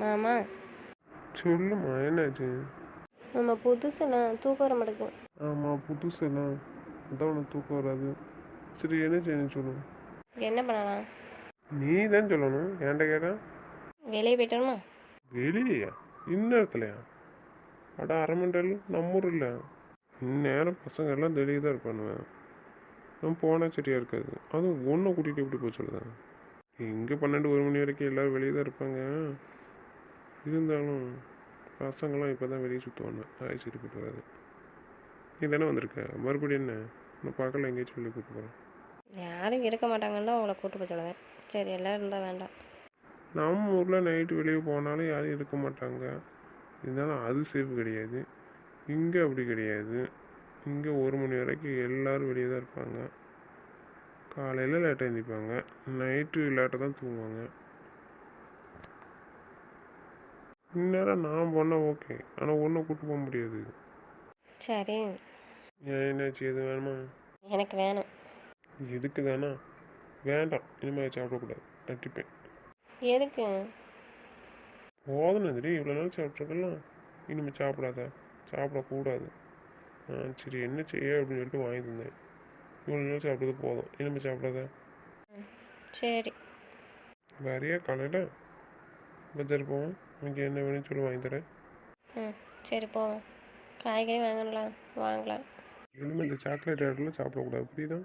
மாமா. சொல்லுமா என்னாச்சு? நம்ம புதுசுல தூக்கம் வர மாட்டேங்குது. ஆமாம் புதுசெல்லாம் அதான் உனக்கு தூக்கம் வராது. சரி என்ன செய்யணும் சொல்லு? என்ன பண்ணலாம்? நீ தான் சொல்லணும். ஏன்டா கேட்டா? வெளியே போயிட்டோமா? வெளியா? இந்நேரத்துலையா அட அரை மண்டல் நம்ம ஊர் இல்லை. இந்நேரம் பசங்க எல்லாம் வெளியே தான் இருப்பானுவேன் நான் போனால் சரியாக இருக்காது. அதுவும் ஒன்றை கூட்டிகிட்டு எப்படி போய் சொல்லுதேன் இங்கே பன்னெண்டு ஒரு மணி வரைக்கும் எல்லோரும் வெளியே தான் இருப்பாங்க. இருந்தாலும் பசங்களாம் இப்போ தான் வெளியே சுற்றுவாங்க ஆய் சரி போட்டு வராது. நீ தானே வந்திருக்க? மறுபடியும் என்ன? நான் பார்க்கல எங்கேயாச்சும் வெளியே கூப்பிட்டு போகிறேன் யாரும் இருக்க மாட்டாங்கன்னு தான் உங்களை கூட்டு போய் சொல்லுவேன். சரி எல்லோரும் இருந்தால் வேண்டாம். நம்ம ஊரில் நைட்டு வெளியே போனாலும் யாரும் இருக்க மாட்டாங்க. இருந்தாலும் அது சேஃப் கிடையாது. இங்கே அப்படி கிடையாது. இங்கே ஒரு மணி வரைக்கும் எல்லாரும் வெளியே தான் இருப்பாங்க. காலையில் லேட்டாக எழுந்திரிப்பாங்க நைட்டு லேட்டாக தான் தூங்குவாங்க. இந்நேரம் நான் போனால் ஓகே ஆனால் ஒன்றும் கூப்பிட்டு போக முடியாது. சரி. ஏன் என்னாச்சு? எது வேணுமா? எனக்கு வேணும். எதுக்கு தானே வேண்டாம். இனிமேல் சாப்பிடக்கூடாது. அட்டிப்பேன் எதுக்கு? போதும் நந்திரி இவ்வளோ நாள் சாப்பிட்ருக்கலாம் இனிமேல் சாப்பிடாத. சாப்பிடக்கூடாது. ஆ சரி என்ன செய்ய அப்படின்னு சொல்லிட்டு வாங்கி தந்தேன். இவ்வளோ நாள் சாப்பிட்டது போதும். இனிமேல் சாப்பிடாத. சரி. வேறையா காலையில்? பஜார் போவோம் உனக்கு என்ன வேணும்னு சொல்லி வாங்கி தரேன். ம் சரி போவோம். காய்கறி வாங்கலாம் வாங்கலாம். இனிமேல் இந்த சாக்லேட் ஐட்டம்லாம் சாப்பிடக்கூடாது புரியுதா?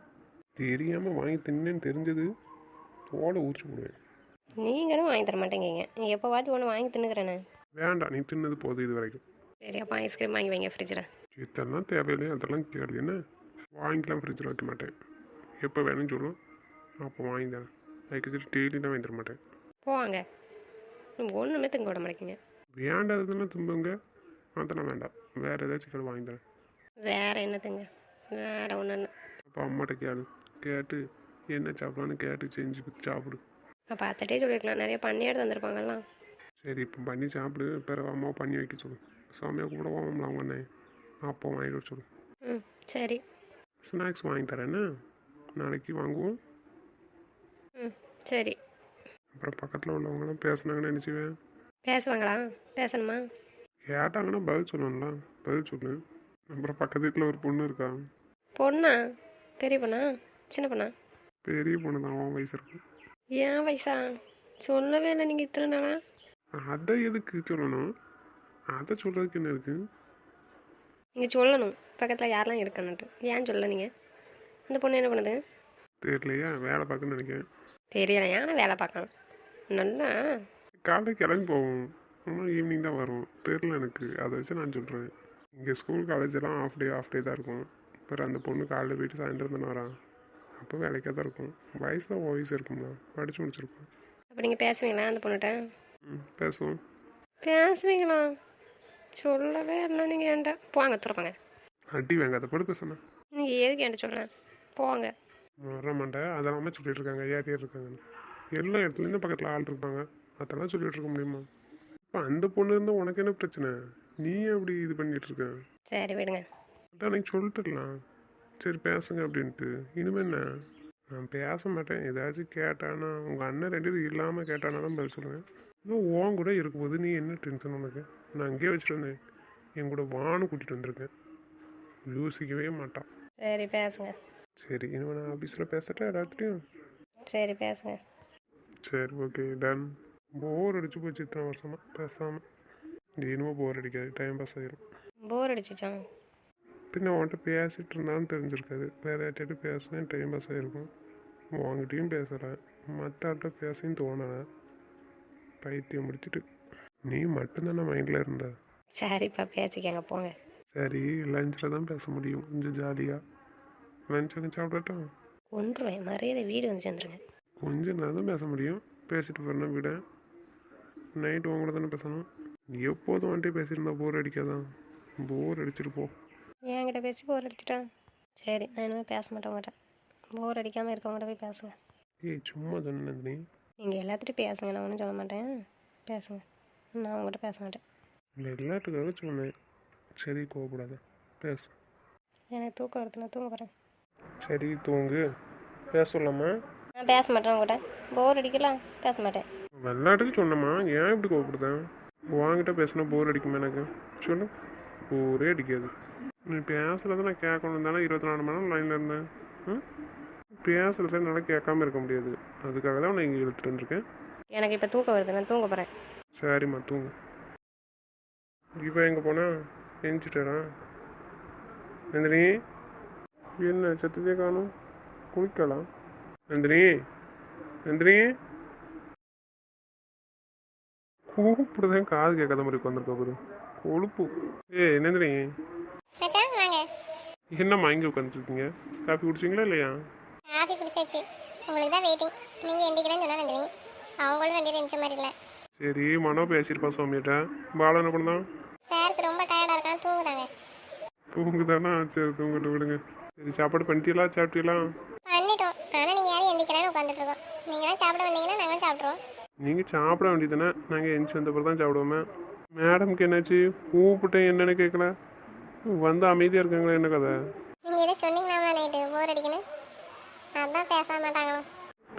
தெரியாமல் வாங்கி தின்னேன்னு தெரிஞ்சது தோலை ஊற்றி விடுவேன் நீங்களும் வாங்கி தர மாட்டேங்கிறீங்க. நீ எப்போ பார்த்து ஒன்று வாங்கி தின்னுக்கிறேன்னு வேண்டாம் நீ தின்னது போதும் இது வரைக்கும். சரி அப்போ ஐஸ்கிரீம் வாங்கி வைங்க ஃப்ரிட்ஜில் இதெல்லாம் தேவையில்லையே அதெல்லாம் கேள்வி என்ன? வாங்கிக்கலாம் ஃப்ரிட்ஜில் வைக்க மாட்டேன். எப்போ வேணும்னு சொல்லும் அப்போ வாங்கி தரேன். அதுக்கு டெய்லிலாம் வாங்கி தர மாட்டேன். போவாங்க. ஒன்றுமே திங்க விட மாட்டேங்க வேண்டாததெல்லாம் தும்புங்க. அதெல்லாம் வேண்டாம். வேறு ஏதாச்சும் கடை வாங்கி தரேன். வேறு என்னத்துங்க வேறு ஒன்று இல்லை. அப்போ அம்மாட்ட கேளு. கேட்டு என்ன சாப்பிடலான்னு கேட்டு செஞ்சு சாப்பிடு. அப்போ அத்தட்டே சொல்லியிருக்கலாம் நிறைய பண்ணி எடுத்து வந்திருப்பாங்கல்லாம் சரி இப்போ பண்ணி சாப்பிடு. பிறகு அம்மாவை பண்ணி வைக்க சொல்லு. சாமியை கூட வாங்கலாம் அவங்க அண்ணே அப்போ வாங்கிட்டு வர சொல்லு. ம் சரி. ஸ்நாக்ஸ் வாங்கி தரேன்னு நாளைக்கு வாங்குவோம். ம் சரி. அப்புறம் பக்கத்தில் உள்ளவங்களாம் பேசுனாங்கன்னு நினச்சிவேன் பேசுவாங்களா? பேசணுமா? கேட்டாங்கன்னா பதில் சொல்லணும்ல பதில் சொல்லு. அப்புறம் பக்கத்து வீட்டில் ஒரு பொண்ணு இருக்கா? பொண்ணா? பெரிய பொண்ணா? சின்ன பொண்ணா? பெரிய பொண்ணு தான் அவன் வயசு இருக்கும் ஏன் வயசா? சொல்லவே இல்லை நீங்கள் இத்தனை நாளா? அதை எதுக்கு சொல்லணும்? அதை சொல்கிறதுக்கு என்ன இருக்குது நீங்கள் சொல்லணும். பக்கத்தில் யாரெல்லாம் இருக்கணுன்ட்டு ஏன் சொல்ல நீங்கள் அந்த பொண்ணு என்ன பண்ணுது? தெரியலையா வேலை பார்க்கணும்னு நினைக்கிறேன். தெரியல ஏன்னா வேலை பார்க்கலாம் நல்லா. காலைல கிளம்பி போவோம். ஆனால் ஈவினிங் தான் வரும். தெரில எனக்கு. அதை வச்சு நான் சொல்கிறேன் இங்கே ஸ்கூல் காலேஜ் எல்லாம் ஆஃப் டே ஆஃப் டே தான் இருக்கும். அப்புறம் அந்த பொண்ணு காலைல போயிட்டு சாயந்தரம் தானே வரான் அப்போ வேலைக்காக தான் இருக்கும். வயசு தான் வயசு இருக்கும்ல. படித்து முடிச்சிருக்கோம் அப்போ நீங்கள் பேசுவீங்களா அந்த பொண்ணுகிட்ட? ம் பேசுவோம். பேசுவீங்களா? சொல்லவே இல்லை நீங்கள் என்கிட்ட. போங்க துறப்பாங்க அடி வேங்காத படு பேசுனேன் நீங்கள் எதுக்கு என்கிட்ட சொல்கிறேன் போங்க. வர மாட்டேன். அதெல்லாமே சொல்லிட்டு இருக்காங்க. ஏன் ஏறி இருக்காங்கன்னு. எல்லா இடத்துலேருந்து பக்கத்தில் ஆள் இருப்பாங்க. அதெல்லாம் சொல்லிட்டு இருக்க முடியுமா? இப்போ அந்த பொண்ணு இருந்தால் உனக்கு என்ன பிரச்சனை? நீ அப்படி இது பண்ணிட்டு இருக்க? சரி விடுங்க. அதான் எனக்கு சொல்லிட்டுலாம் சரி பேசுங்க அப்படின்ட்டு. இனிமேல் என்ன? நான் பேச மாட்டேன். ஏதாச்சும் கேட்டானா உங்கள் அண்ணன் ரெண்டு பேரும் இல்லாமல் கேட்டானா தான் பதில் சொல்லுவேன். இன்னும் உன் கூட இருக்கும்போது நீ என்ன டென்ஷன் உனக்கு? நான் அங்கேயே வச்சுட்டு வந்தேன். என் கூட வான்னு கூட்டிகிட்டு வந்திருக்கேன். யோசிக்கவே மாட்டான். சரி பேசுங்க. சரி இனிமேல் நான் ஆஃபீஸில் பேசட்டேன் எல்லாத்துலேயும் சரி பேசுங்க. சரி ஓகே டன் போர் அடிச்சு போச்சு இத்தனை வருஷமா பேசாமல் இனிமே போர் அடிக்காது டைம் பாஸ் ஆகிடும் போர் அடிச்சிச்சான் பின்ன உன்கிட்ட பேசிட்டு இருந்தாலும் தெரிஞ்சிருக்காது. வேற யார்கிட்ட பேசுவேன் டைம் பாஸ் ஆகிருக்கும் உங்ககிட்டயும் பேசுகிறேன் மற்ற ஆள்கிட்ட பேசவும் தோணலை. பைத்தியம் முடிச்சிட்டு. நீ மட்டும்தானே மைண்டில் இருந்த? சரிப்பா பேசிக்கங்க போங்க. சரி லஞ்சில் தான் பேச முடியும். கொஞ்சம் ஜாலியாக லஞ்ச் அங்கே சாப்பிடட்டும்? கொன்றுவேன் மரியாதை வீடு வந்து சேர்ந்துருங்க. கொஞ்ச நேரம் தான் பேச முடியும். பேசிட்டு போகிறேன் விட. நைட்டு கூட தானே பேசணும். நீ எப்போதும் வந்துட்டே பேசியிருந்தா போர் அடிக்காதான் போர் அடிச்சிட்டு போ. என்கிட்ட பேசி போர் அடிச்சிட்டான் சரி நான் இனிமேல் பேச மாட்டேன் உங்கள்கிட்ட போர் அடிக்காமல் இருக்கவங்கள்ட்ட போய் பேசுங்க. ஏய் சும்மா சொன்ன நீ நீங்கள் எல்லாத்துட்டும் பேசுங்க நான் ஒன்றும் சொல்ல மாட்டேன். பேசுங்க. நான் உங்கள்கிட்ட பேச மாட்டேன். இல்லை விளையாட்டுக்காக சொன்னேன். சரி கோவப்படாத. பேசு. எனக்கு தூக்கம் வருது நான் தூங்க போகிறேன் சரி தூங்கு. பேச சொல்லாமா. நான் பேச மாட்டேன் உங்கள்கிட்ட போர் அடிக்கலாம் பேச மாட்டேன். விளையாட்டுக்கு சொன்னம்மா ஏன் இப்படி கோவப்படுதேன் வாங்கிட்ட பேசினா போர் அடிக்குமா எனக்கு? சொல்லு. போரே அடிக்காது. நீ பேசுகிறத நான் கேட்கணும் தானே இருபத்தி நாலு மணி நேரம் லைனில் இருந்தேன். பேசுகிறத என்னால் கேட்காம இருக்க முடியாது. அதுக்காக தான் நான் இங்கே இழுத்துட்டு வந்திருக்கேன். எனக்கு இப்போ தூக்கம் வருது நான் தூங்க போகிறேன் சரிம்மா தூங்கு. இவன் எங்கே போனா? எஞ்சிட்டாரா நந்தினி என்ன சத்தத்தையே காணும். குளிக்கலாம் நந்தினி நந்தினி. கூப்பிடுதேன் காது கேட்காத மாதிரி உட்காந்துருக்க போது கொழுப்பு. ஏய் நந்தினி. என்னம்மா இங்கே உட்காந்துருக்கீங்க? காஃபி குடிச்சிங்களா இல்லையா? காஃபி குடிச்சாச்சு. உங்களுக்கு தான் வெயிட்டிங் நீங்கள் எந்திக்கிறேன்னு சொன்னா நந்தினி. அவங்களும் ரெண்டு மாதிரி இல்லை. சரி மனோ பேசியிருப்பா சௌமியிட்ட. பாலா என்ன பண்ணதான் சாருக்கு ரொம்ப டயர்டாக இருக்கான். தூங்குதாங்க. தூங்குதானா? சரி தூங்கிட்டு விடுங்க. சரி சாப்பாடு பண்ணிட்டீங்களா? சாப்பிட்டீங்களா பண்ணிட்டோம் ஆனால் நீங்கள் யாரும் எந்திக்கிறான்னு உட்காந்துட்டு இருக்கோம் நீங்களாம் சாப்பிட வந்தீங்கன்னா நாங்களும் சாப்பிட்ருவோம் நீங்கள் சாப்பிட வேண்டியதுதானே? நாங்கள் எந்திச்சு வந்த பிறகு தான் சாப்பிடுவோமே. மேடம்க்கு என்னாச்சு? கூப்பிட்டேன் என்னன்னு கேட்கல வந்து அமைதியாக இருக்காங்களா என்ன கதை? நீங்கள் எதை சொன்னீங்களா நைட்டு? போர் அடிக்கணும் அதான் பேச மாட்டாங்களாம்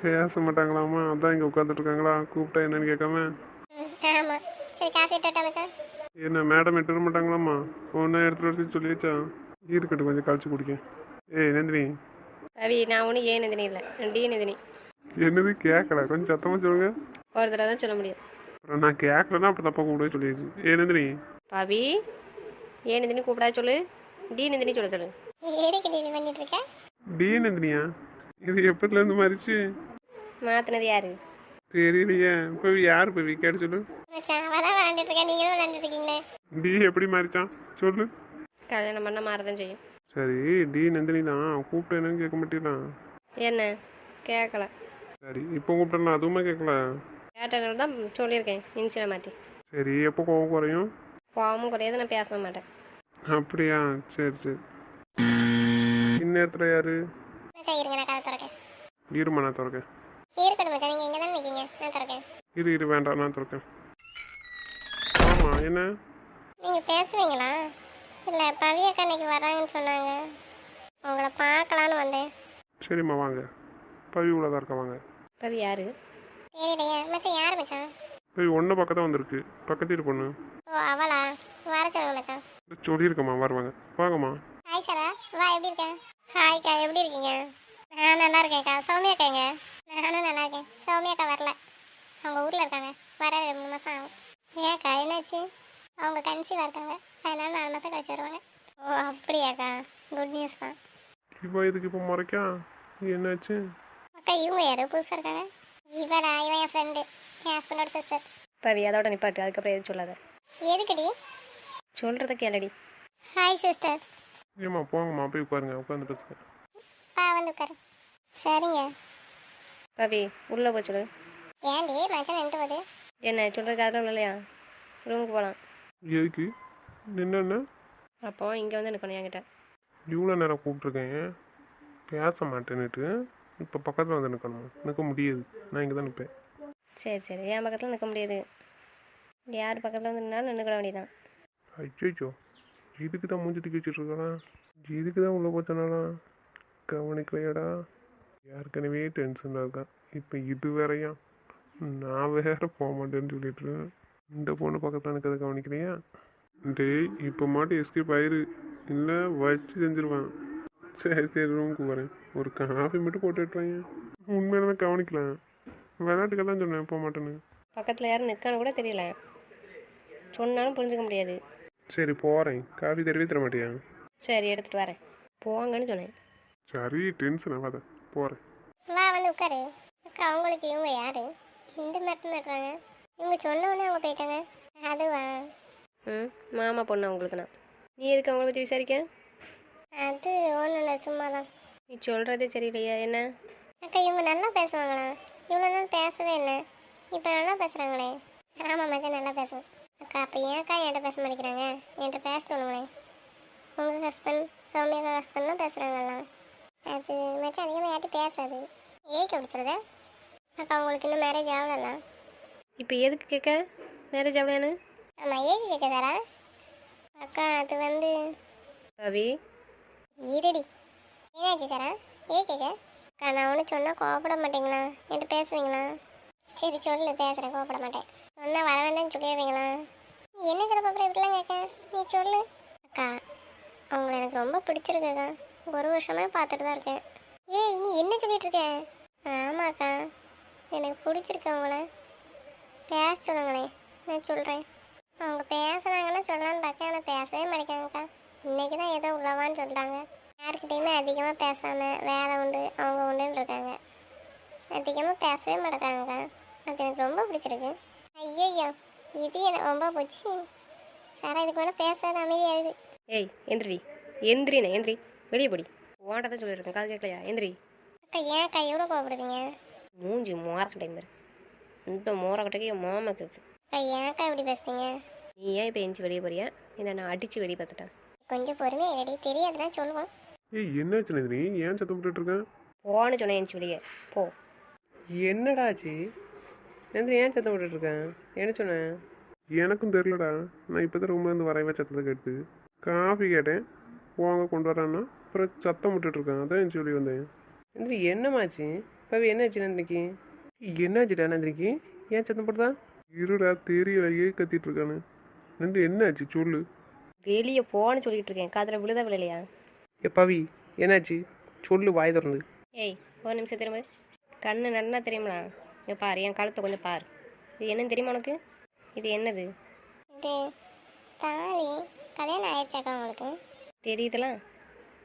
பேச மாட்டாங்களாமா? அதான் இங்கே உட்காந்துட்டு இருக்காங்களா? கூப்பிட்டா என்னன்னு கேட்காம? ஆமாம் சரி காஃபி எடுத்துட்டா மச்சான்? என்ன மேடம் எட்டு வர மாட்டாங்களாம்மா ஒன்றா எடுத்துகிட்டு வர சொல்லி சொல்லியாச்சா? இருக்கட்டும் கொஞ்சம் கழிச்சு குடிக்க ஏய் நந்தினி. ரவி நான் ஒன்றும் ஏன் நந்தினி இல்லை? டி நந்தினி. என்னது கேட்கல கொஞ்சம் சத்தமாக சொல்லுங்க. ஒரு தடவை தான் சொல்ல முடியும். அப்புறம் நான் கேட்கலன்னா அப்போ தப்பாக கூப்பிடவே சொல்லியாச்சு. ஏ நந்தினி? பவி ஏன் நந்தினி கூப்பிடாத சொல்லு. டி நந்தினி சொல்ல சொல்லு. எதுக்கு டிவி பண்ணிட்டு இருக்க? டி நந்தினியா? இது எப்பத்துலேருந்து மாறிச்சு? மாற்றினது யாரு? தெரியலையே. இப்போ யார் இப்போ கேட்டு சொல்லு. மச்சான் தான் நீங்களும் இருக்கீங்களே. டி எப்படி மாறிச்சான்? சொல்லு. கல்யாணம் பண்ணால் மாறதான் செய்யும். சரி டி நந்தினி தான் கூப்பிட்டு என்னன்னு கேட்க மாட்டீங்களா என்ன? கேட்கல சரி இப்போ கூப்பிட்டலாம் அதுவுமே கேட்கல கேட்டனால தான் சொல்லியிருக்கேன் இன்சியில் மாற்றி சரி எப்போ கோவம் குறையும்? கோவமும் குறையாது நான் பேச மாட்டேன். அப்படியா? சரி சரி. இந்நேரத்தில் யாரு? மச்சான் இருங்க நான் கதை திறக்கேன். இருமா நான் திறக்கேன். இருக்கட்டும் மச்சான் நீங்கள் இங்கே தானே நிற்கீங்க நான் திறக்கேன். இரு இரு வேண்டாம் நான் திறக்கேன். ஆமாம் என்ன? நீங்கள் பேசுவீங்களா? இல்லை பவி அக்கா இன்னைக்கு வராங்கன்னு சொன்னாங்க. உங்களை பார்க்கலான்னு வந்தேன். சரிம்மா வாங்க. பவி உள்ளதா இருக்கா வாங்க. பவி யாரு? தெரியலையே. மச்சான் யார் மச்சான்? பவி ஒன்று பக்கத்தான் வந்திருக்கு. பக்கத்து வீட்டு பொண்ணு. ஓ அவளா? வர சொல்லுங்க மச்சான். சொல்லியிருக்கம்மா வருவாங்க. வாங்கம்மா. ஹாய் சாரா வா எப்படி இருக்க? ஹாய்க்கா எப்படி இருக்கீங்க? நான் நல்லா இருக்கேன்க்கா சௌமியாக்காங்க நானும் நல்லா இருக்கேன். சௌமியாக்கா வரல. அவங்க ஊரில் இருக்காங்க. வர ரெண்டு மூணு மாதம் ஆகும். ஏன்க்கா என்னாச்சு? அவங்க கன்சீவாக இருக்காங்க. அதனால நாலு மாதம் கழிச்சு வருவாங்க. ஓ அப்படியாக்கா. குட் நியூஸ் தான். இப்போ இதுக்கு இப்போ முறைக்கா? என்னாச்சு? அக்கா இவங்க யாரும் புதுசாக இருக்காங்க? இவடா இவன் என் ஃப்ரெண்டு என் ஹஸ்பண்டோட சிஸ்டர் பவி அதோட நிப்பாட்டு அதுக்கப்புறம் எதுவும் சொல்லாத. எதுக்குடி? சொல்கிறத கேளடி. ஹாய் சிஸ்டர் ஏம்மா போங்கம்மா போய் உட்காருங்க உட்காந்து பேசுங்க. பா வந்து உட்காரு. சரிங்க. பவி உள்ளே போய் சொல்லு. ஏன்டி மச்சான் நின்று போகுது. என்ன சொல்கிறதுக்கு அதெல்லாம் இல்லையா? ரூமுக்கு போகலாம் எதுக்கு? என்னென்ன அப்போ இங்கே வந்து நிற்கணும் என்கிட்ட. இவ்வளோ நேரம் கூப்பிட்ருக்கேன் பேச மாட்டேன்னுட்டு. இப்போ பக்கத்தில் வந்து நிற்கணுமா நிற்க முடியாது. நான் இங்கே தான் நிற்பேன் சரி சரி. என் பக்கத்தில் நிற்க முடியாது. யார் பக்கத்தில் வந்து நின்னாலும் நின்றுக்கிட வேண்டியதான் ஐயோ இதுக்கு தான் மூஞ்சி தூக்கி வச்சுட்ருக்கலாம் இதுக்கு தான் உள்ளே போச்சனாலாம் கவனிக்கலையாடா. ஏற்கனவே டென்ஷனாக இருக்கான் இப்போ இது வேறையா? நான் வேற போக மாட்டேன்னு சொல்லிட்டு இருக்கேன். இந்த பொண்ணு பக்கத்தில் அதை கவனிக்கலையா டேய் இப்போ மாட்டு எஸ்கேப் ஆயிரு. இல்லை வச்சு செஞ்சிருவான். சரி சரி ரூமுக்கு போகிறேன் ஒரு காஃபி மட்டும் போட்டு விட்டுறாங்க உண்மையிலுமே கவனிக்கலாம் விளையாட்டுக்கு தான் சொன்னேன் போக மாட்டேன்னு பக்கத்தில் யாரும் நிற்கான்னு கூட தெரியல சொன்னாலும் புரிஞ்சுக்க முடியாது சரி போகிறேன் காஃபி தருவே தர மாட்டியா சரி எடுத்துகிட்டு வரேன் போங்கன்னு சொன்னேன் சரி டென்ஷன் ஆகாத போகிறேன் வா வந்து உட்காரு அக்கா அவங்களுக்கு இவங்க யாரு இந்த மட்டும் மாட்டுறாங்க இவங்க சொன்ன உடனே அவங்க போயிட்டாங்க அதுவா ம் மாமா பொண்ணு அவங்களுக்கு நான் நீ எதுக்கு அவங்கள பற்றி விசாரிக்க அது ஒன்றும் இல்லை சும்மா தான் நீ சொல்கிறதே சரியில்லையா என்ன? அக்கா இவங்க நல்லா பேசுவாங்களா இவ்வளோ நாள் பேசவே இல்லை. இப்போ நல்லா பேசுகிறாங்களே ஆமாம் மச்சான் நல்லா பேசுவேன் அக்கா அப்போ ஏன்க்கா என்கிட்ட பேச மாட்டேங்கிறாங்க? என்கிட்ட பேச சொல்லுங்களேன் உங்கள் ஹஸ்பண்ட் சௌமியாக்கா ஹஸ்பண்ட்லாம் பேசுகிறாங்கல்லாம் அது மச்சான் அதிகமாக யார்கிட்ட பேசாது. ஏக்கு அப்படி அக்கா உங்களுக்கு இன்னும் மேரேஜ் ஆகலல்ல இப்போ எதுக்கு கேட்க? மேரேஜ் ஆகலையான்னு? ஆமாம் ஏக்கு கேட்குதாரா அக்கா அது வந்து ரவி இருடி. ஏதாச்சு சாரா? ஏ கேட்க? அக்கா நான் ஒன்று சொன்னால் கோவப்பட மாட்டீங்களா? என்கிட்ட பேசுவீங்களா? சரி சொல்லு பேசுகிறேன் கோவப்பட மாட்டேன். சொன்னால் வர வேண்டாம்னு சொல்லிடுவீங்களா? நீ என்ன சில பாப்பா இப்படிலாம் கேட்க? நீ சொல்லு. அக்கா அவங்கள எனக்கு ரொம்ப பிடிச்சிருக்குக்கா ஒரு வருஷமே பார்த்துட்டு தான் இருக்கேன். ஏய் நீ என்ன சொல்லிட்டு இருக்க? ஆமாக்கா எனக்கு பிடிச்சிருக்கு அவங்கள. பேச சொல்லுங்களேன். நான் சொல்கிறேன் அவங்க பேசுனாங்கன்னா சொல்லலான்னு பார்க்க ஆனால் பேசவே மாட்டேங்காங்கக்கா இன்னைக்கு தான் ஏதோ உள்ளவான்னு சொல்லிட்டாங்க. யாருக்கிட்டையுமே அதிகமாக பேசாமல் வேலை உண்டு அவங்க உண்டுன்னு இருக்காங்க. அதிகமாக பேசவே மாட்டேங்காங்கக்கா அது எனக்கு ரொம்ப பிடிச்சிருக்கு. ஐயோ இது எனக்கு ரொம்ப போச்சு. சாரா இதுக்கு மேலே பேசாத அமைதியாகுது ஏய் எந்திரி. எந்திரிண்ணே எந்திரி. வெளியே போடி. ஓட்டதான் சொல்லியிருக்கேன் காது கேட்கலையா? எந்திரி. அக்கா ஏன் அக்கா எவ்வளோ கோவப்படுறீங்க? மூஞ்சி மோரக்கட்டை மாதிரி இந்த மோரக்கட்டைக்கு என் மாமா கேட்கு அக்கா ஏன் அக்கா இப்படி பேசுறீங்க? நீ ஏன் இப்போ எஞ்சி வெளியே போறியா? இல்லை நான் அடித்து வெளியே பார்த்துட்டேன். கொஞ்சம் பொறுமையாக ரெடி தெரியாதுன்னா சொல்லுவோம் ஏய் என்னாச்சு நந்தினி ஏன் சத்தம் போட்டுட்டு இருக்கேன் போன்னு சொன்னேன் எஞ்சி வெளியே. போ. என்னடா ஆச்சு? நந்தினி ஏன் சத்தம் போட்டுட்டு இருக்கேன் என்ன சொன்னேன் எனக்கும் தெரிலடா நான் இப்போ தான் ரூம்லேருந்து வரைவ சத்தத்தை கேட்டு காஃபி கேட்டேன். வாங்க கொண்டு வரான்னா அப்புறம் சத்தம் விட்டுட்டு இருக்கேன். அதான் என் சொல்லி வந்தேன். நந்தினி என்னமாச்சு? பவி என்னாச்சு நந்தினிக்கு? என்னாச்சுடா நந்தினிக்கு? ஏன் சத்தம் போடுதா இருடா தெரியல ஏ கத்திட்டு இருக்கானு. நன்றி என்னாச்சு சொல்லு. வெளியே போன்னு சொல்லிட்டு இருக்கேன். காதில் விழுதா விழலையா? ஏ பவி என்னாச்சு? சொல்லு வாய் திறந்து. ஏய் ஒரு நிமிஷம் திரும்ப. கண்ணு நன்னா தெரியுமா இங்க பாரு என் கழுத்தை கொஞ்சம் பாரு. இது என்னன்னு தெரியுமா உனக்கு? இது என்னது? இது தாலி. கல்யாணம் ஆயிடுச்சாக்கா உங்களுக்கு? தெரியுதுலாம்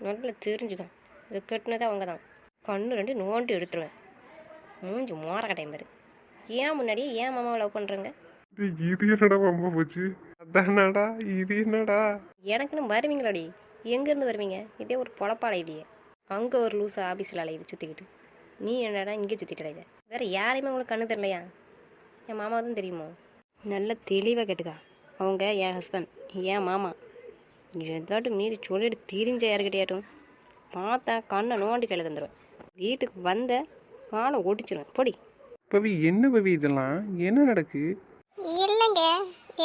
நல்லா தெரிஞ்சுக்க இது கட்டினது அவங்க தான் கண்ணு ரெண்டு நோண்டி எடுத்துருவேன். மூஞ்சி மோரக்கட்டையும் பாரு. ஏன் முன்னாடியே ஏன் மாமாவை லவ் பண்ணுறங்க இது என்னடா ரொம்ப போச்சு? அதானாடா இது என்னடா? எனக்குன்னு வருவீங்களாடி? எங்கேருந்து வருவீங்க? இதே ஒரு பொழப்பாட இல்லையே அங்கே ஒரு லூஸ் ஆஃபீஸில் அலையுது சுற்றிக்கிட்டு நீ என்னடா இங்கே சுற்றிட்டு அலையுத? வேறு யாரையுமே உங்களுக்கு கண்ணு தெரியலையா? என் மாமா தான் தெரியுமோ? நல்ல தெளிவாக கேட்டுக்கா. அவங்க என் ஹஸ்பண்ட் என் மாமா. ஏதாட்டும் மீறி சொல்லிட்டு திரிஞ்ச யாருக்கிட்டையாட்டும் பார்த்தா கண்ணை நோண்டி கையில் தந்துடுவேன் வீட்டுக்கு வந்த காலை ஒடிச்சிருவேன் பொடி. பவி என்ன பவி இதெல்லாம்? என்ன நடக்கு? இல்லைங்க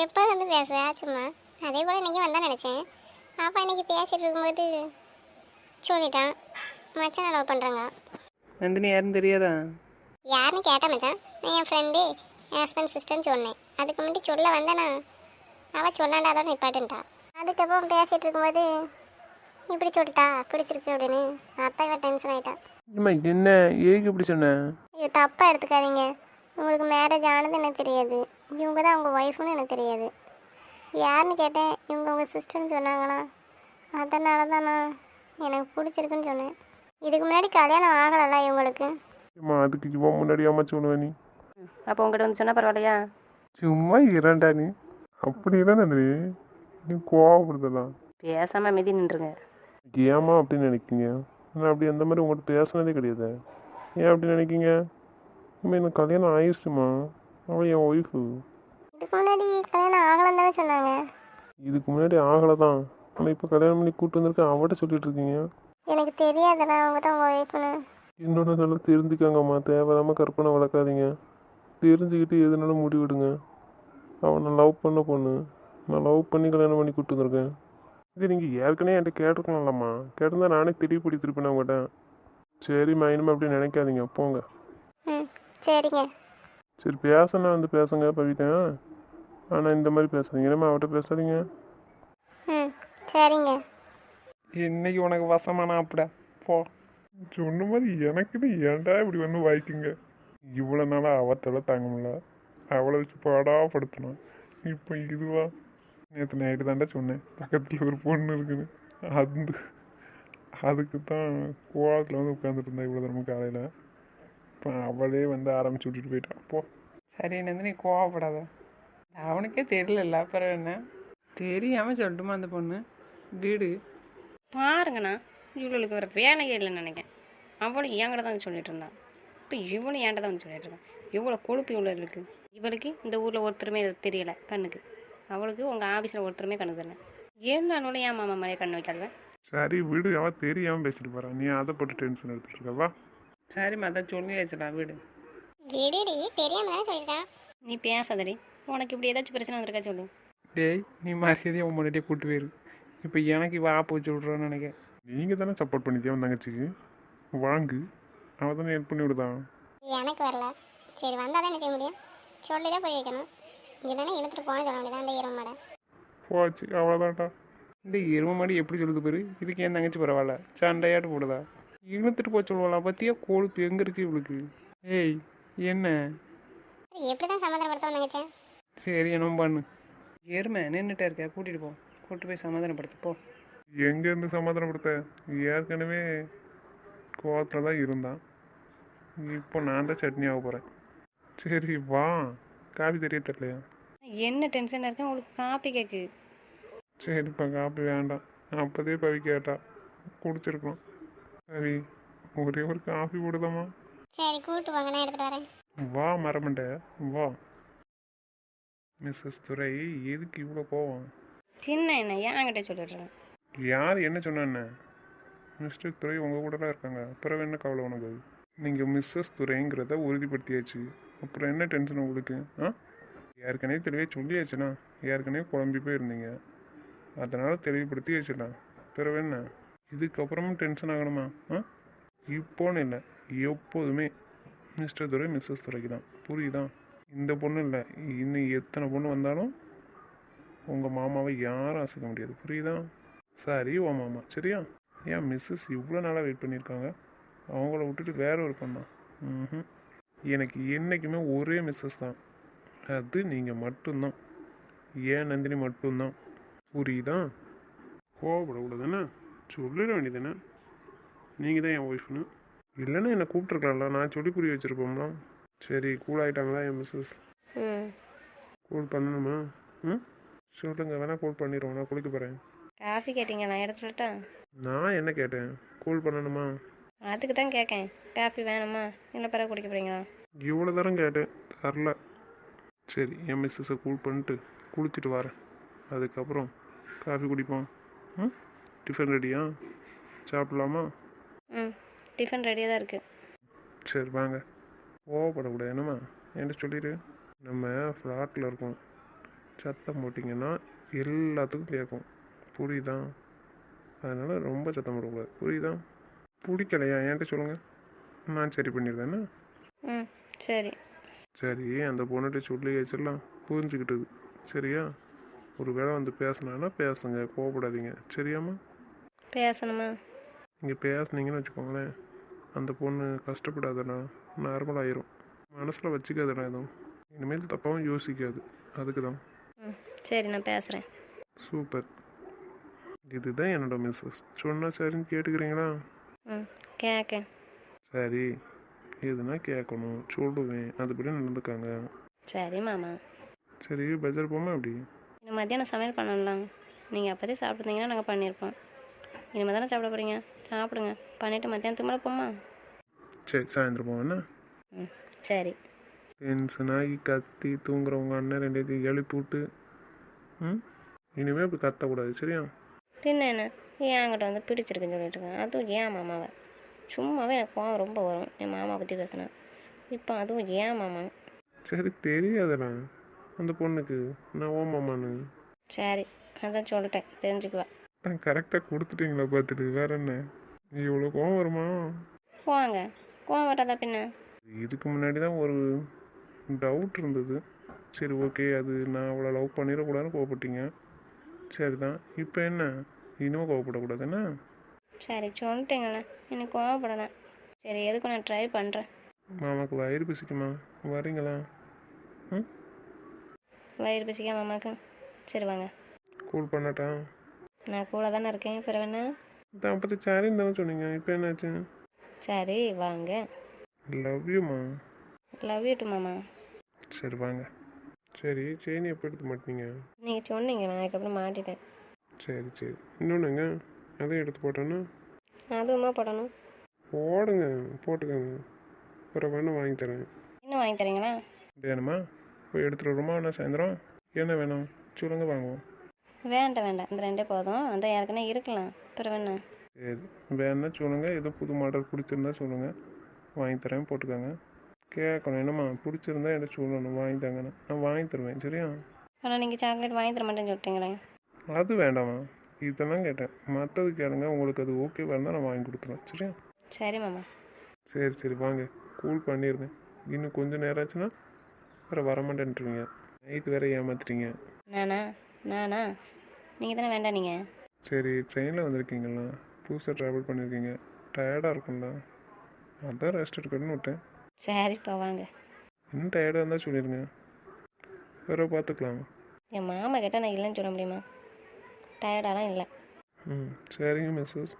எப்போ வந்து பேசுவ சும்மா. அதே போல் இன்னைக்கு வந்தா நினச்சேன். அப்பா இன்னைக்கு பேசிட்டு இருக்கும்போது சொல்லிட்டான். மச்சான் லவ் பண்ணுறாங்க நந்தினி யாருன்னு தெரியாதா? யாருன்னு கேட்டேன் மச்சான். நான் என் ஃப்ரெண்டு என் ஹஸ்பண்ட் சிஸ்டர்னு சொன்னேன். அதுக்கு முன்னாடி சொல்ல வந்தேனா அவள் சொல்லாண்டா அதோட நிப்பாட்டுன்ட்டா. அதுக்கப்புறம் பேசிட்டு இருக்கும்போது இப்படி சொல்லிட்டா பிடிச்சிருக்கு அப்படின்னு. அப்பா இவன் டென்ஷன் ஆயிட்டான் அம்மா என்ன? ஏக்கு இப்படி சொன்னேன் ஐயோ தப்பாக எடுத்துக்காதீங்க. உங்களுக்கு மேரேஜ் ஆனது எனக்கு தெரியாது. இவங்க தான் அவங்க ஒய்ஃப்னு எனக்கு தெரியாது. யாருன்னு கேட்டேன் இவங்க உங்கள் சிஸ்டர்னு சொன்னாங்களா? அதனால தான் நான் எனக்கு பிடிச்சிருக்குன்னு சொன்னேன். இதுக்கு முன்னாடி கல்யாணம் ஆகலைல்ல இவங்களுக்கு? ஏம்மா அதுக்கு இவன் முன்னாடி அம்மா சொல்லுவேன் நீ? அப்போ உங்கள்கிட்ட வந்து சொன்னால் பரவாயில்லையா? சும்மா இரண்டா நீ. அப்படிதான் நந்தினி? நீ கோவப்படுதலாம். பேசாமல் மிதி நின்றுங்க. ஏமா அப்படின்னு நினைக்கிங்க நான் அப்படி அந்த மாதிரி உங்கள்கிட்ட பேசுனதே கிடையாது. ஏன் அப்படி நினைக்கிங்க இம்மா எனக்கு கல்யாணம் ஆயிடுச்சுமா அவள் என் ஒய்ஃபு இதுக்கு முன்னாடி கல்யாணம் ஆகலைன்னு தானே சொன்னாங்க. இதுக்கு முன்னாடி ஆகலை தான் ஆனால் இப்போ கல்யாணம் பண்ணி கூப்பிட்டு வந்திருக்க அவட்ட சொல்லிட்டு இருக்கீங்க. எனக்கு தெரியாதுண்ணா அவங்க தான் உங்கள் ஒய்ஃப்னு என்னோட நல்லா தெரிஞ்சுக்கங்கம்மா தேவையில்லாமல் கற்பனை வளர்க்காதீங்க. தெரிஞ்சுக்கிட்டு எதுனாலும் முடிவிடுங்க. அவன் நான் லவ் பண்ண பொண்ணு. நான் லவ் பண்ணி கல்யாணம் பண்ணி கூப்பிட்டு வந்திருக்கேன். இது நீங்கள் ஏற்கனவே என்கிட்ட கேட்டிருக்கலாம்லம்மா. கேட்டிருந்தா நானே தெளிவுபடுத்திருப்பேன் உங்கள்கிட்ட சரிம்மா இனிமே அப்படி நினைக்காதீங்க. போங்க. சரிங்க. சரி பேசனா வந்து பேசுங்க பவிட்டேன் ஆனால் இந்த மாதிரி பேசாதீங்க. இனிமே அவட்ட பேசாதீங்க. ம் சரிங்க. இன்னைக்கு உனக்கு வசமான அப்படா போ. சொன்ன மாதிரி எனக்குன்னு ஏன்டா இப்படி வந்து வாய்க்குங்க? இவ்வளோ நாளாக அவத்தால தாங்க முடியல. அவளை வச்சு பாடாப்படுத்தணும் இப்போ இதுவா? நேற்று நைட்டு தாண்டா சொன்னேன். பக்கத்தில் ஒரு பொண்ணு இருக்குன்னு. அது அதுக்கு தான் கோவத்தில் வந்து உட்காந்துட்டு இருந்தா இவ்வளோ தரமும் காலையில். இப்போ அவளே வந்து ஆரம்பிச்சு விட்டுட்டு போயிட்டான் போ. சரி நந்தினி கோவப்படாத. அவனுக்கே தெரியல அப்புறம் என்ன? தெரியாமல் சொல்லட்டுமா அந்த பொண்ணு? வீடு. பாருங்கண்ணா இவளுக்கு வேறு வேலையே இல்லைன்னு நினைக்கிறேன். அவளும் என்கிட்ட தான் சொல்லிட்டு இருந்தான் இப்போ இவளும் என்கிட்ட தான் வந்து சொல்லிட்டு இருக்கான் எவ்வளோ கொழுப்பு இவளுக்கு இவளுக்கு இந்த ஊரில் ஒருத்தருமே தெரியல கண்ணுக்கு. அவளுக்கு உங்கள் ஆஃபீஸில் ஒருத்தருமே கண்ணு தெரியல. ஏன்னாலும் ஏன் மாமா மேலே கண்ணு வைக்காதவன் சரி விடு. அவள் தெரியாமல் பேசிட்டு போகிறான் நீ அதை போட்டு டென்ஷன் எடுத்துட்டு இருக்கவா சரிம்மா அதான் சொல்லி வச்சுடா வீடு. விடுடி தெரியாம தானே சொல்லியிருக்கான் நீ பேசாதடி. உனக்கு இப்படி ஏதாச்சும் பிரச்சனை வந்திருக்கா சொல்லு. டேய் நீ மரியாதையை உன் முன்னாடியே கூட்டு போயிரு. இப்போ எனக்கு இவ ஆப்பு வச்சு விட்றான்னு நினைக்கிறேன். நீங்கள் தானே சப்போர்ட் பண்ணித்தியா உன் தங்கச்சிக்கு? வாங்கு. அவள் தானே ஹெல்ப் பண்ணி விடுதான் எனக்கு வரல. சரி வந்தால் தான் என்ன செய்ய முடியும்? சொல்லி தான் புரிய வைக்கணும். இல்லைன்னா இழுத்துட்டு போன சொல்ல வேண்டியதான் அந்த ஈரம் மாடை. போச்சு அவ்வளோதான்டா இந்த எரும மாடி எப்படி சொல்லுது பேரு? இதுக்கு என் தங்கச்சி பரவாயில்ல. சண்டையாட்டு போடுதா? இழுத்துட்டு போய் சொல்லுவாளாம் பத்தியா? கொழுப்பு எங்கே இருக்கு இவளுக்கு? ஏய் என்ன? எப்படி தான் சமாதானப்படுத்தவும் நினைச்சேன் சரி என்ன பண்ணு. எருமை நின்றுட்டே இருக்க கூட்டிகிட்டு போ. கூட்டிட்டு போய் சமாதானப்படுத்து போ. எங்கேருந்து சமாதானப்படுத்த? ஏற்கனவே கோவத்தில் தான் இருந்தான். இப்போ நான் தான் சட்னி ஆக போகிறேன் சரி வா. காபி தெரிய தெரியலையா? என்ன டென்ஷனாக இருக்கேன்? உங்களுக்கு காப்பி கேக்கு. சரி இப்போ காப்பி வேண்டாம். அப்போதே பவி கேட்டா. குடிச்சிருக்கணும் பவி ஒரே ஒரு காஃபி போடுதாம்மா. சரி கூட்டு போங்க நான் எடுத்துகிட்டு வரேன். வா மரமண்ட வா. மிஸ்ஸஸ் துரை எதுக்கு இவ்வளோ கோவம்? என்ன என்ன ஏன்கிட்ட சொல்லிடுறேன் யார் என்ன சொன்னானே மிஸ்டர் துரை உங்கள் கூட தான் இருக்காங்க. அப்புறம் என்ன கவலை உனக்கு? நீங்கள் மிஸ்ஸஸ் துரைங்கிறத உறுதிப்படுத்தியாச்சு. அப்புறம் என்ன டென்ஷன் உங்களுக்கு? ஆ? ஏற்கனவே தெளிவாக சொல்லியாச்சுண்ணா. ஏற்கனவே குழம்பி போயிருந்தீங்க. அதனால் தெளிவுபடுத்தி வச்சுடலாம் பிறகு என்ன? இதுக்கப்புறமும் டென்ஷன் ஆகணுமா? ஆ? இப்போன்னு இல்லை எப்போதுமே மிஸ்டர் துரை மிஸ்ஸஸ் துறைக்கு தான் புரியுதா? இந்த பொண்ணு இல்லை. இன்னும் எத்தனை பொண்ணு வந்தாலும் உங்கள் மாமாவை யாரும் அசைக்க முடியாது. புரியுதா? சரி ஓ மாமா. சரியா? ஏன் மிஸ்ஸஸ் இவ்வளோ நாளாக வெயிட் பண்ணியிருக்காங்க? அவங்கள விட்டுட்டு வேற ஒரு பொண்ணா? ம் எனக்கு என்றைக்குமே ஒரே மிஸ்ஸஸ் தான். அது நீங்கள் மட்டும்தான். ஏன் நந்தினி மட்டும்தான்? புரியுதா? கோவப்படக்கூடாதுண்ணே சொல்லிட வேண்டியதுண்ணே நீங்கள் தான் என் ஒய்ஃப்னு இல்லைன்னா என்னை கூப்பிட்ருக்கலாம்ல நான் சொல்லி புரிய வச்சுருப்போம்ல. சரி கூல் ஆகிட்டாங்களா என் மிஸ்ஸஸ் கூல் பண்ணணுமா? ம்? சொல்லுங்கள் வேணால் கூல் பண்ணிடுவோம். நான் குளிக்க போகிறேன் காஃபி கேட்டீங்க நான் எடுத்து சொல்லட்டா நான் என்ன கேட்டேன்? கூல் பண்ணணுமா? அதுக்கு தான் கேட்கேன் காஃபி வேணுமா? இல்லை பிறகு குடிக்க போகிறீங்களா இவ்வளோ தரம் கேட்டேன். தரல. சரி என் மிஸ்ஸஸை கூல் பண்ணிட்டு குளிச்சுட்டு வரேன். அதுக்கப்புறம் காஃபி குடிப்போம். ம்? டிஃபன் ரெடியா? சாப்பிடலாமா? ம் டிஃபன் ரெடியாக தான் இருக்குது சரி வாங்க. கோவப்படக்கூடாது என்னம்மா? என்கிட்ட சொல்லிடு நம்ம ஃப்ளாட்டில் இருக்கோம். சத்தம் போட்டிங்கன்னா எல்லாத்துக்கும் கேட்கும் புரியுதா? அதனால் ரொம்ப சத்தம் போடக்கூடாது. புரியுதா? பிடிக்கலையா? என்கிட்ட சொல்லுங்கள் நான் சரி பண்ணிடுறேன்னா ம் சரி. சரி அந்த பொண்ணுகிட்ட சொல்லி வச்சிடலாம். புரிஞ்சுக்கிட்டது. சரியா? ஒரு வேளை வந்து பேசினான்னா பேசுங்க. கோவப்படாதீங்க. சரியாம்மா? பேசணுமா? நீங்கள் பேசுனீங்கன்னு வச்சுக்கோங்களேன். அந்த பொண்ணு கஷ்டப்படாதடா நார்மல் ஆயிரும். மனசில் வச்சுக்காதடா எதுவும். இனிமேல் தப்பாகவும் யோசிக்காது. அதுக்கு தான் சரி நான் பேசுகிறேன் சூப்பர். இதுதான் என்னோட மிஸ்ஸஸ் சொன்னால் சரின்னு கேட்டுக்கிறீங்களா? ம் கேட்க சரி. எதுனா கேட்கணும் சொல்லுவேன். அதுபடி நடந்துக்காங்க. சரி மாமா. சரி பஜார் போமா அப்படி? இன்னும் மத்தியானம் சமையல் பண்ணலாம் நீங்கள் அப்போதே சாப்பிட்ருந்தீங்கன்னா நாங்கள் பண்ணியிருப்போம். இனிமேல் தானே சாப்பிட போகிறீங்க சாப்பிடுங்க. பண்ணிவிட்டு மத்தியானத்துக்கு மேலே போமா? சரி சாயந்தரம் போவேண்ணா ம் சரி. டென்ஷன் ஆகி கத்தி தூங்குறவங்க அண்ணன் ரெண்டு எழுப்பி விட்டு ம்? இனிமேல் அப்படி கத்தக்கூடாது சரியா? பின்ன என்ன? என்கிட்ட வந்து பிடிச்சிருக்குன்னு சொல்லிட்டு இருக்கேன். அதுவும் ஏன் மாமாவை? சும்மாவே எனக்கு கோவம் ரொம்ப வரும். என் மாமா பற்றி பேசினேன் இப்போ அதுவும் ஏன் மாமா? சரி தெரியாதுண்ணா அந்த பொண்ணுக்கு. நான் ஓமாமான்னு சரி அதான் சொல்லிட்டேன். தெரிஞ்சுக்குவா. நான் கரெக்டாக கொடுத்துட்டீங்களா பார்த்துட்டு. வேற என்ன? இவ்வளோ கோவம் வருமா? போவாங்க கோவம் வராதா பின்ன? இதுக்கு முன்னாடி தான் ஒரு டவுட் இருந்தது. சரி ஓகே அது நான் அவ்வளோ லவ் பண்ணிடக்கூடாதுன்னு கோவப்பட்டீங்க. சரி தான் இப்போ என்ன? இனிமே கோவப்படக்கூடாது என்ன? சரி சொல்லிட்டீங்களே எனக்கு கோவப்படலை சரி எதுக்கும் நான் ட்ரை பண்ணுறேன் மாமாக்கு வயிறு பசிக்குமா? வரீங்களா ம்? வயிறு பசிக்கா மாமாக்கு? சரி வாங்க. கூல் பண்ணட்டா? நான் கூட தானே இருக்கேன் தான் அப்போது சரின்னு தானே சொன்னீங்க. இப்போ என்னாச்சு? சரி வாங்க. லவ் யூமா லவ் யூ டு மாமா. சரி வாங்க. சரி செயின் எப்போ எடுத்து மாட்டீங்க? நீங்கள் சொன்னீங்க நான் அதுக்கப்புறம் மாட்டிட்டேன். சரி சரி. இன்னொன்றுங்க அதையும் எடுத்து போட்டோன்னா அதுவுமா போடணும். போடுங்க போட்டுக்கோங்க. அப்புறம் வேணால் வாங்கி தரேன். இன்னும் வாங்கி தரீங்களா? வேணுமா? போய் எடுத்துகிட்டு வருமா நான் சாயந்தரம்? என்ன வேணும்? சொல்லுங்க வாங்குவோம். வேண்டாம் வேண்டாம். இந்த ரெண்டே போதும். அந்த ஏற்கனவே இருக்கலாம். பிறகு என்ன சரி வேணா சொல்லுங்க. ஏதோ புது மாடல் பிடிச்சிருந்தா சொல்லுங்க. வாங்கி தரேன் போட்டுக்கோங்க. கேட்கணும். என்னம்மா பிடிச்சிருந்தா என்கிட்ட சொல்லணும்? வாங்கி தாங்கன்னு நான் வாங்கி தருவேன் சரியா? ஆனால் நீங்கள் சாக்லேட் வாங்கி தர மாட்டேன்னு சொல்லிட்டீங்களே. அது வேண்டாமா இதெல்லாம் கேட்டேன். மற்றது கேளுங்க. உங்களுக்கு அது ஓகேவா இருந்தால் நான் வாங்கி கொடுத்துருவேன் சரியா? சரி மாமா. சரி சரி. வாங்க. கூல் பண்ணிடுங்க இன்னும் கொஞ்சம் நேரம் ஆச்சுன்னா வேறு வரமாட்டேன்ட்டுருவீங்க நைட்டு வேற ஏமாத்துறீங்க. நானா? நானா? நீங்கள் தானே வேண்டாம் நீங்கள் சரி ட்ரெயினில் வந்திருக்கீங்களா புதுசாக ட்ராவல் பண்ணியிருக்கீங்க டயர்டாக இருக்கும்ல அதான் ரெஸ்ட் எடுக்கணும்னு விட்டேன். சரிப்பா வாங்க. இன்னும் டயர்டாக இருந்தால் சொல்லிடுங்க வேற பார்த்துக்கலாம். என் மாமா கேட்டால் நான் இல்லைன்னு சொல்ல முடியுமா? டயர்டாலாம் இல்லை. ம் சரிங்க மிஸ்ஸஸ்